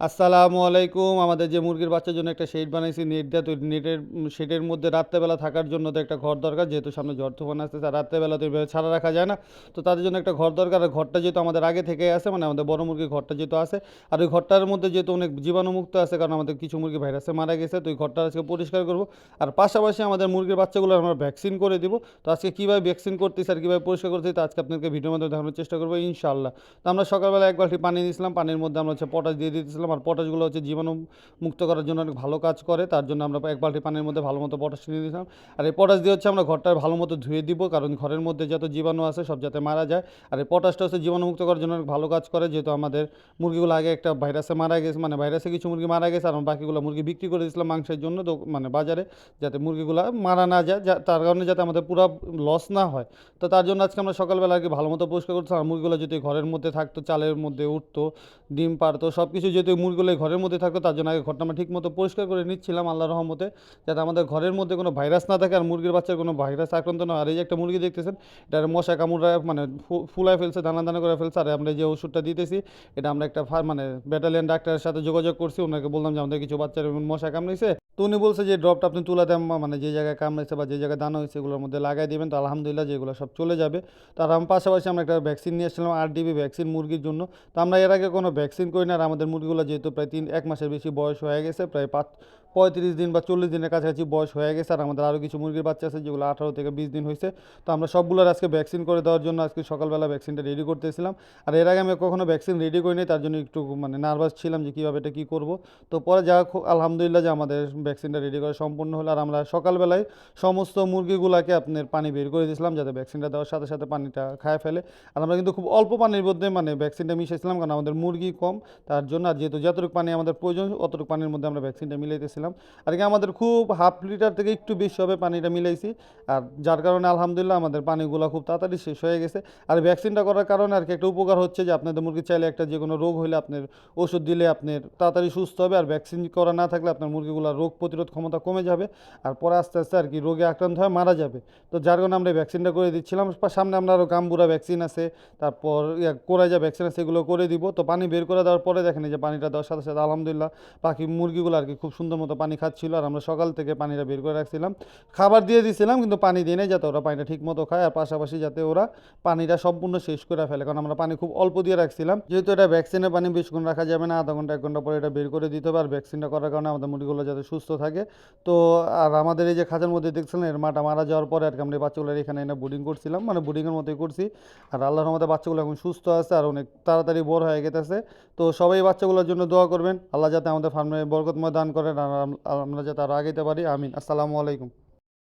আসসালামু আলাইকুম। আমাদের যে মুরগির বাচ্চার জন্য একটা শেড বানাইছি নেট দেওয়া তো নেটের শেডের মধ্যে রাত্রেবেলা থাকার জন্য তো একটা ঘর দরকার, যেহেতু সামনে ঝড় তুফান আসতেছে, আর রাত্রেবেলা তো এভাবে ছাড়া রাখা যায় না। তো তাদের জন্য একটা ঘর দরকার, আর ঘরটা যেহেতু আমাদের আগে থেকে আছে মানে আমাদের বড় মুরগির ঘরটা যেহেতু আছে, আর ওই ঘরটার মধ্যে যেহেতু অনেক জীবাণুমুক্ত আছে, কারণ আমাদের কিছু মুরগি ভাইরাসে মারা গেছে, তো ওই ঘরটা আজকে পরিষ্কার করব। আর পাশাপাশি আমাদের মুরগির বাচ্চাগুলো আমরা ভ্যাকসিন করে দিব। তো আজকে কীভাবে ভ্যাকসিন করতেছি আর কীভাবে পরিষ্কার করতেছি, তো আজকে আপনাকে ভিডিওর মধ্যে দেখানোর চেষ্টা করব ইনশাল্লাহ তো আমরা সকালবেলা এক বালতি পানি দিয়েছিলাম পানির মধ্যে আমরা হচ্ছে পটাশ দিয়ে দিয়েছিলাম আর পটাশগুলো হচ্ছে জীবাণু মুক্ত করার জন্য অনেক ভালো কাজ করে, তার জন্য আমরা এক বালতি পানির মধ্যে ভালো মতো পটাশ নিয়ে দিয়েছিলাম। আর এই পটাশ দিয়ে হচ্ছে আমরা ঘরটা ভালো মতো ধুয়ে দিব, কারণ ঘরের মধ্যে যত জীবাণু আছে সব যাতে মারা যায়। আর এই পটাশটা হচ্ছে জীবাণুমুক্ত করার জন্য অনেক ভালো কাজ করে, যেহেতু আমাদের মুরগিগুলো আগে একটা ভাইরাসে মারা গেছে মানে ভাইরাসে কিছু মুরগি মারা গেছে, আর বাকিগুলো মুরগি বিক্রি করে দিয়েছিলাম মাংসের জন্য মানে বাজারে, যাতে মুরগিগুলো মারা না যায় তার কারণে যাতে আমাদের পুরো লস না হয়। তো তার জন্য আজকে আমরা সকালবেলা আর কি ভালো মতো পরিষ্কার করছিলাম আর মুরগিগুলো যদি ঘরের মধ্যে থাকতো, চালের মধ্যে উঠতো, ডিম পারতো সব কিছু যদি মুরগিগুলো ঘরের মধ্যে থাকতো, তার জন্য আগে ঘরটা আমরা ঠিকমতো পরিষ্কার করে নিচ্ছিলাম আল্লাহ রহমতে, যাতে আমাদের ঘরের মধ্যে কোনো ভাইরাস না থাকে আর মুরগির বাচ্চার কোনো ভাইরাস আক্রান্ত না আর এই যে একটা মুরগি দেখতেছেন এটা মশা কামড়ায় মানে ফুলায় ফেলছে, দানা দানা করে ফেলছে। আর আমরা যে ওষুধটা দিতেছি, এটা আমরা একটা মানে ব্যাটালিয়ান ডাক্তারের সাথে যোগাযোগ করছি, ওনাকে বললাম যে আমাদের কিছু বাচ্চার মশা কামড়েছে। তো উনি বলছে যে ড্রপটা আপনি তুলে দেন মানে যে জায়গায় কামড়েছে বা যে জায়গায় দানা হয়েছে এগুলোর মধ্যে লাগাই দেবেন, তো আলহামদুলিল্লাহ যেগুলো সব চলে যাবে। তার আমার পাশাপাশি আমরা একটা ভ্যাকসিন নিয়ে এসেছিলাম আর ডিবি ভ্যাকসিন মুরগির জন্য। তো আমরা এর আগে কোনো ভ্যাকসিন করি না, আর আমাদের মুরগিগুলো যেহেতু প্রায় তিন, এক মাসের বেশি বয়স হয়ে গেছে, প্রায় পাঁচ পঁয়ত্রিশ দিন বা চল্লিশ দিনের কাছাকাছি বয়স হয়ে গেছে আর আমাদের আরও কিছু মুরগির বাচ্চা আছে, যেগুলো আঠারো থেকে বিশ দিন হয়েছে। তো আমরা সবগুলোর আজকে ভ্যাকসিন করে দেওয়ার জন্য আজকে সকালবেলা ভ্যাকসিনটা রেডি করতেছিলাম। আর এর আগে আমি কখনো ভ্যাকসিন রেডি করিনি, তার জন্য একটু মানে নার্ভাস ছিলাম যে কীভাবে এটা কী করব। তো পরে যা আলহামদুলিল্লাহ যে আমাদের ভ্যাকসিনটা রেডি করা সম্পূর্ণ হলো। আর আমরা সকালবেলায় সমস্ত মুরগিগুলোকে আপনার পানি বের করে দিয়েছিলাম, যাতে ভ্যাকসিনটা দেওয়ার সাথে সাথে পানিটা খায় ফেলে। আর আমরা কিন্তু খুব অল্প পানির মধ্যে মানে ভ্যাকসিনটা মিশিয়েছিলাম কারণ আমাদের মুরগি কম, তার জন্য আর যেহেতু যতটুকু পানি আমাদের প্রয়োজন, অতটুকু পানির মধ্যে আমরা ভ্যাকসিনটা মিলাইতেছিলাম। আর কি আমাদের খুব হাফ লিটার থেকে একটু বেশি হবে পানিটা মিলাইছি। আর যার কারণে আলহামদুলিল্লাহ আমাদের পানিগুলো খুব তাড়াতাড়ি শেষ হয়ে গেছে। আর ভ্যাকসিনটা করার কারণে আর কি একটা উপকার হচ্ছে যে আপনাদের মুরগি চাইলে একটা যে কোনো রোগ হলে আপনার ওষুধ দিলে আপনার তাড়াতাড়ি সুস্থ হবে। আর ভ্যাকসিন করা না থাকলে আপনার মুরগিগুলোর রোগ প্রতিরোধ ক্ষমতা কমে যাবে। আর পরে আস্তে আস্তে আর কি রোগে আক্রান্ত হয়ে মারা যাবে। তো যার কারণে আমরা ভ্যাকসিনটা করে দিচ্ছিলাম। সামনে আমরা আরও গাম্বুরা ভ্যাকসিন আছে, তারপর কোরাইজা ভ্যাকসিন আছে, এগুলো করে দিব। তো পানি বের করে দেওয়ার পরে দেখেন যে পানিটা দেওয়ার সাথে সাথে আলহামদুলিল্লাহ পাখি মুরগিগুলো আর কি খুব সুন্দর মতো পানি খাচ্ছিল আর আমরা সকাল থেকে পানিটা বের করে রাখছিলাম। খাবার দিয়ে দিয়েছিলাম কিন্তু পানি দিয়ে নেই যাতে ওরা পানিটা ঠিক মতো খায় আর পাশাপাশি যাতে ওরা পানিটা সম্পূর্ণ শেষ করে ফেলে। কারণ আমরা পানি খুব অল্প দিয়ে রাখছিলাম। যেহেতু এটা ভ্যাকসিনের পানি বেশিক্ষণ রাখা যাবে না, আধা ঘণ্টা, এক ঘণ্টা পরে এটা বের করে দিতে হবে। আর ভ্যাকসিনটা করার কারণে আমাদের মুরগিগুলো যাতে সুস্থ থাকে। তো আর আমাদের এই যে খাঁচার মধ্যে দেখছিলেন, এর মাটা মারা যাওয়ার পরে আর কি আমরা এই বাচ্চাগুলোর এখানে এনে বুডিং করছিলাম। মানে বুডিংয়ের মতোই করছি। আর আল্লাহর মধ্যে বাচ্চাগুলো এখন সুস্থ আছে আর অনেক তাড়াতাড়ি বড় হয়ে গেতেছে। তো সবাই বাচ্চাগুলোর জন্য দোয়া করবেন। আল্লাহ যাতে আমাদের ফার্মে বরকতময় দান করেন আর আমরা যাতে আরও আগাইতে পারি আমিন। আসসালামু আলাইকুম।